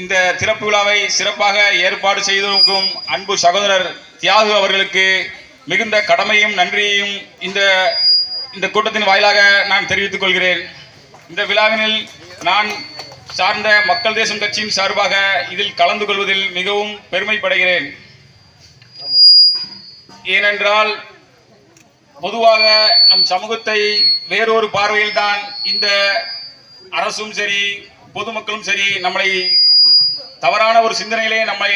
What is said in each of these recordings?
இந்த திறப்பு விழாவை சிறப்பாக ஏற்பாடு செய்திருக்கும் அன்பு சகோதரர் தியாகு அவர்களுக்கு மிகுந்த கடமையும் நன்றியையும் இந்த இந்த கூட்டத்தின் வாயிலாக நான் தெரிவித்துக் கொள்கிறேன். இந்த விழாவினில் நான் சார்ந்த மக்கள் தேசம் கட்சியின் சார்பாக இதில் கலந்து கொள்வதில் மிகவும் பெருமைப்படுகிறேன். ஏனென்றால் பொதுவாக நம் சமூகத்தை வேறொரு பார்வையில் தான் இந்த அரசும் சரி பொதுமக்களும் சரி நம்மளை தவறான ஒரு சிந்தனையிலே நம்மை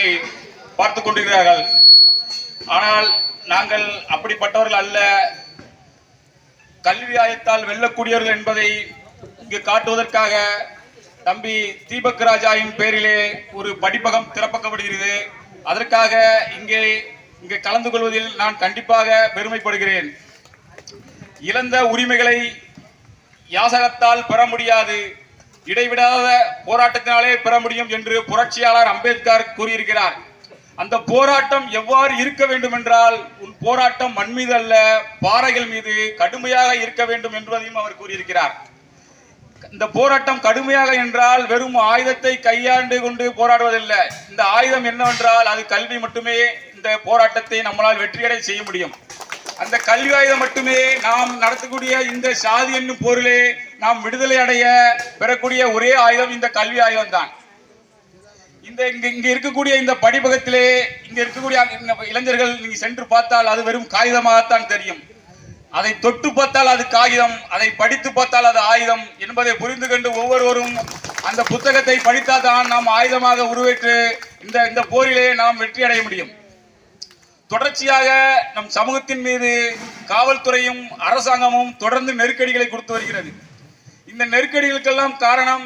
பார்த்து கொண்டிருக்கிறார்கள். ஆனால் நாங்கள் அப்படிப்பட்டவர்கள் அல்ல. கல்வி ஆயத்தால் வெல்லக்கூடியவர்கள் என்பதை இங்கு காட்டுவதற்காக தம்பி தீபக் ராஜாவின் பேரிலே ஒரு படிப்பகம் திறப்பக்கப்படுகிறது. அதற்காக இங்கே இங்கே கலந்து கொள்வதில் நான் கண்டிப்பாக பெருமைப்படுகிறேன். இழந்த உரிமைகளை யாசகத்தால் பெற முடியாது. இடைவிடாத போராட்டத்தினாலே பெற முடியும் என்று புரட்சியாளர் அம்பேத்கர் கூறியிருக்கிறார். அந்த போராட்டம் எவ்வாறு இருக்க வேண்டும் என்றால் உன் போராட்டம் மண் மீது அல்ல பாறைகள் மீது கடுமையாக இருக்க வேண்டும் என்பதையும் அவர் கூறியிருக்கிறார். இந்த போராட்டம் கடுமையாக என்றால் வெறும் ஆயுதத்தை கையாண்டு கொண்டு போராடுவதில்லை. இந்த ஆயுதம் என்னவென்றால் அது கல்வி மட்டுமே இந்த போராட்டத்தை நம்மளால் வெற்றியடை செய்ய முடியும். அந்த கல்வி ஆயுதம் மட்டுமே நாம் நடத்தக்கூடிய இந்த சாதி என்னும் பொருளே நாம் விடுதலை அடைய பெறக்கூடிய ஒரே ஆயுதம் இந்த கல்வி ஆயுதம் தான் இந்த இங்க இங்க இருக்கக்கூடிய இந்த படிப்பகத்திலே இங்க இருக்கக்கூடிய இந்த இளைஞர்கள் நீங்க சென்று பார்த்தால் அது வெறும் காகிதமாகத்தான் தெரியும். அதை தொட்டு பார்த்தால் அது காகிதம் அதை படித்து பார்த்தால் அது ஆயுதம் என்பதை புரிந்து கொண்டு ஒவ்வொருவரும் அந்த புத்தகத்தை படித்தால் தான் நாம் ஆயுதமாக உருவேற்று இந்த இந்த போரிலே நாம் வெற்றி அடைய முடியும். தொடர்ச்சியாக நம் சமூகத்தின் மீது காவல்துறையும் அரசாங்கமும் தொடர்ந்து நெருக்கடிகளை கொடுத்து வருகிறது. இந்த நெருக்கடிகளுக்கெல்லாம் காரணம்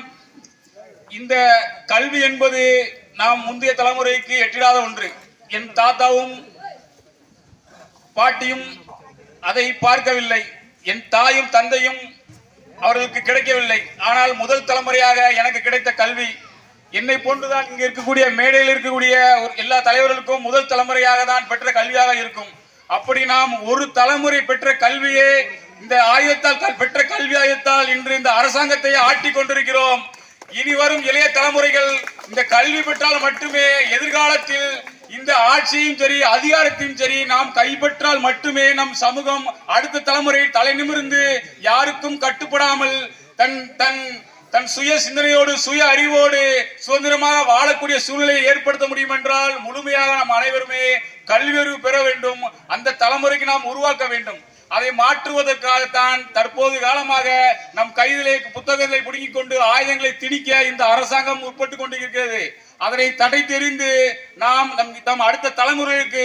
இந்த கல்வி என்பது நாம் முந்தைய தலைமுறைக்கு எட்டிடாத ஒன்று. என் தாத்தாவும் பாட்டியும் அதை பார்க்கவில்லை. என் தாயும் தந்தையும் அவர்களுக்கு கிடைக்கவில்லை. ஆனால் முதல் தலைமுறையாக எனக்கு கிடைத்த கல்வி என்னை போன்றுதான் இங்கே இருக்கக்கூடிய மேடையில் இருக்கக்கூடிய ஒரு எல்லா தலைவர்களுக்கும் முதல் தலைமுறையாக தான் பெற்ற கல்வியாக இருக்கும். அப்படி நாம் ஒரு தலைமுறை பெற்ற கல்வியே இந்த ஆயுதத்தால் பெற்ற கல்வி ஆயுதத்தால் இன்று இந்த அரசாங்கத்தை ஆட்டி கொண்டிருக்கிறோம். இனி வரும் இளைய தலைமுறைகள் இந்த கல்வி பெற்றால் மட்டுமே எதிர்காலத்தில் இந்த ஆட்சியும் சரி அதிகாரத்தையும் சரி நாம் கைப்பற்றால் மட்டுமே நம் சமூகம் அடுத்த தலைமுறை தலை நிமிர்ந்து யாருக்கும் கட்டுப்படாமல் தன் தன் தன் சுய சிந்தனையோடு சுய அறிவோடு சுதந்திரமாக வாழக்கூடிய சூழ்நிலையை ஏற்படுத்த முடியும் என்றால் முழுமையாக நாம் அனைவருமே கல்வியறிவு பெற வேண்டும். அந்த தலைமுறைக்கு நாம் உருவாக்க வேண்டும். அதை மாற்றுவதற்காகத்தான் தற்போது காலமாக நம் கைதிலே புத்தகங்களை பிடுங்கிக் கொண்டு ஆயுதங்களை திணிக்க இந்த அரசாங்கம் உட்பட்டு கொண்டிருக்கிறது. அதனை தடை தெரிந்து நாம் நம் நம் அடுத்த தலைமுறைக்கு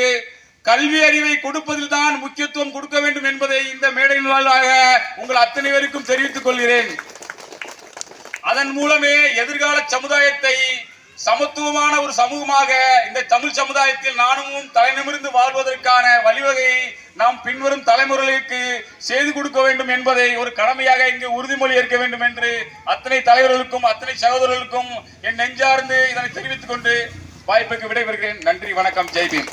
கல்வி அறிவை கொடுப்பதில் தான் முக்கியத்துவம் கொடுக்க வேண்டும் என்பதை இந்த மேடையின் வாயிலாக உங்கள் அத்தனை பேருக்கும் தெரிவித்துக் கொள்கிறேன். அதன் மூலமே எதிர்கால சமுதாயத்தை சமத்துவமான ஒரு சமூகமாக இந்த தமிழ் சமுதாயத்தில் நானும் தலைநிமிர்ந்து வாழ்வதற்கான வழிவகையை நாம் பின்வரும் தலைமுறைகளுக்கு செய்து கொடுக்க வேண்டும் என்பதை ஒரு கடமையாக இங்கு உறுதிமொழி ஏற்க வேண்டும் என்று அத்தனை தலைவர்களுக்கும் அத்தனை சகோதரர்களுக்கும் என் நெஞ்சார்ந்து இதனை தெரிவித்துக் கொண்டு வாய்ப்புக்கு விடைபெறுகிறேன். நன்றி வணக்கம் ஜெய்பீம்